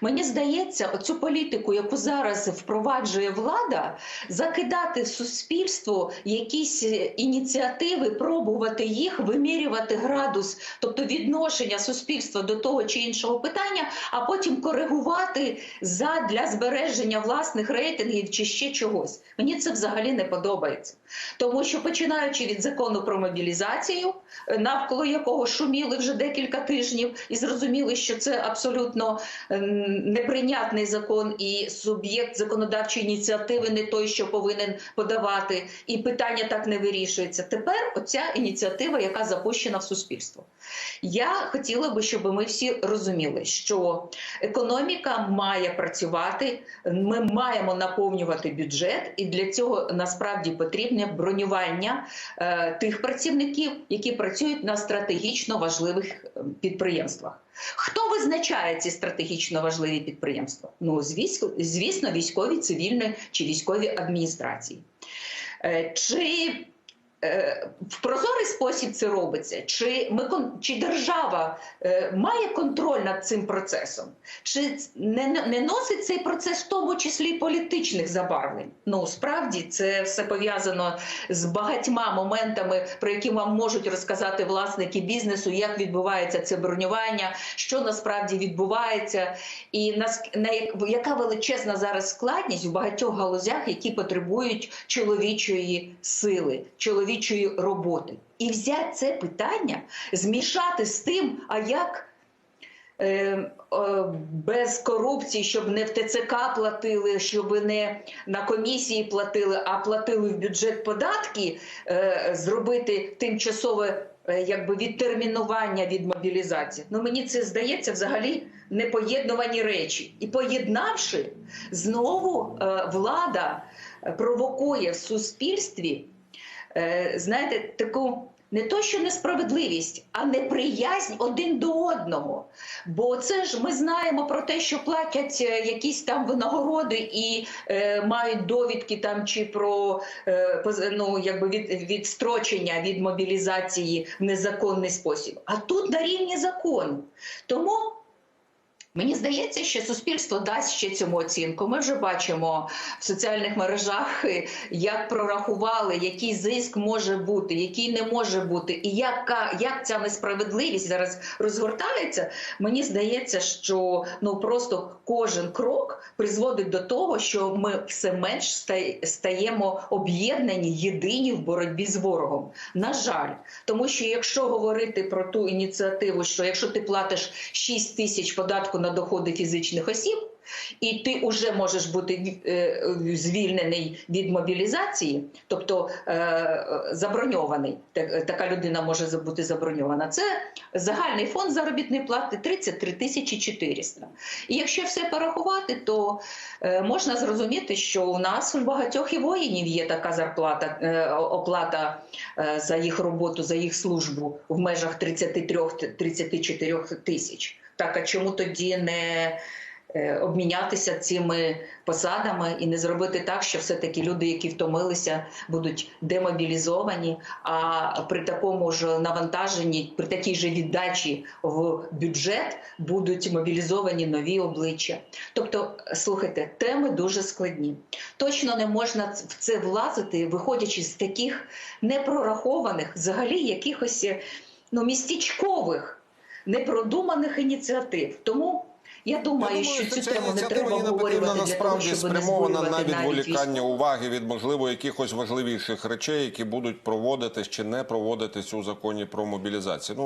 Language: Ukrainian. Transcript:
Мені здається, оцю політику, яку зараз впроваджує влада, закидати в суспільство якісь е, ініціативи, пробувати їх, вимірювати градус, тобто відношення суспільства до того чи іншого питання, а потім коригувати за для збереження власних рейтингів чи ще чогось. Мені це взагалі не подобається, тому що починаючи від закону про мобілізацію, е, навколо якого шуміли вже декілька тижнів, і зрозуміли, що це абсолютно неприйнятний закон, і суб'єкт законодавчої ініціативи не той, що повинен подавати, і питання так не вирішується. Тепер оця ініціатива, яка запущена в суспільство. Я хотіла би, щоб ми всі розуміли, що економіка має працювати, ми маємо наповнювати бюджет, і для цього насправді потрібне бронювання е, тих працівників, які працюють на стратегічно важливих е, підприємствах. Хто визначає ці стратегічно важливі підприємства? Ну, звісно, військові, цивільні чи військові адміністрації. Е, Чи в прозорий спосіб це робиться? Чи ми чи держава е, має контроль над цим процесом? Чи не, не носить цей процес в тому числі політичних забарвлень? Ну справді це все пов'язано з багатьма моментами, про які вам можуть розказати власники бізнесу, як відбувається це бронювання, що насправді відбувається, і нас на яка величезна зараз складність в багатьох галузях, які потребують чоловічої сили, чоловічої роботи. І взяти це питання, змішати з тим, а як е, е, без корупції, щоб не в ТЦК платили, щоб не на комісії платили, а платили в бюджет податки, е, зробити тимчасове якби відтермінування від мобілізації. Ну мені це здається взагалі непоєднувані речі. І поєднавши, знову влада провокує в суспільстві, знаєте, таку. Не то, що несправедливість, а неприязнь один до одного. Бо це ж ми знаємо про те, що платять е, якісь там винагороди і е, мають довідки там чи про е, ну, якби від, відстрочення від мобілізації в незаконний спосіб. А тут на рівні закону. Тому Мені здається, що суспільство дасть ще цьому оцінку. Ми вже бачимо в соціальних мережах, е, як прорахували, який зиск може бути, який не може бути, і яка як ця несправедливість зараз розгортається. Мені здається, що ну просто кожен крок призводить до того, що ми все менш стаємо об'єднані, єдині в боротьбі з ворогом. На жаль, тому що якщо говорити про ту ініціативу, що якщо ти платиш 6 тисяч податку на доходи фізичних осіб, і ти вже можеш бути е, звільнений від мобілізації, тобто е, заброньований. Така людина може бути заброньована. Це загальний фонд заробітної плати 33 тисячі 400. І якщо все порахувати, то е, можна зрозуміти, що у нас у багатьох і воїнів є така зарплата, е, оплата е, за їх роботу, за їх службу в межах 33-34 тисяч. Так, а чому тоді не е, обмінятися цими посадами і не зробити так, що все-таки люди, які втомилися, будуть демобілізовані, а при такому ж навантаженні, при такій же віддачі в бюджет будуть мобілізовані нові обличчя. Тобто, слухайте, теми дуже складні. Точно не можна в це влазити, виходячи з таких непрорахованих, взагалі якихось ну, містечкових, непродуманих ініціатив. Тому я думаю, Я що що цю тему не треба обговорювати насправді для того, насправді спрямована не на відволікання уваги від можливо якихось важливіших речей, які будуть проводитись чи не проводитись у законі про мобілізацію. Ну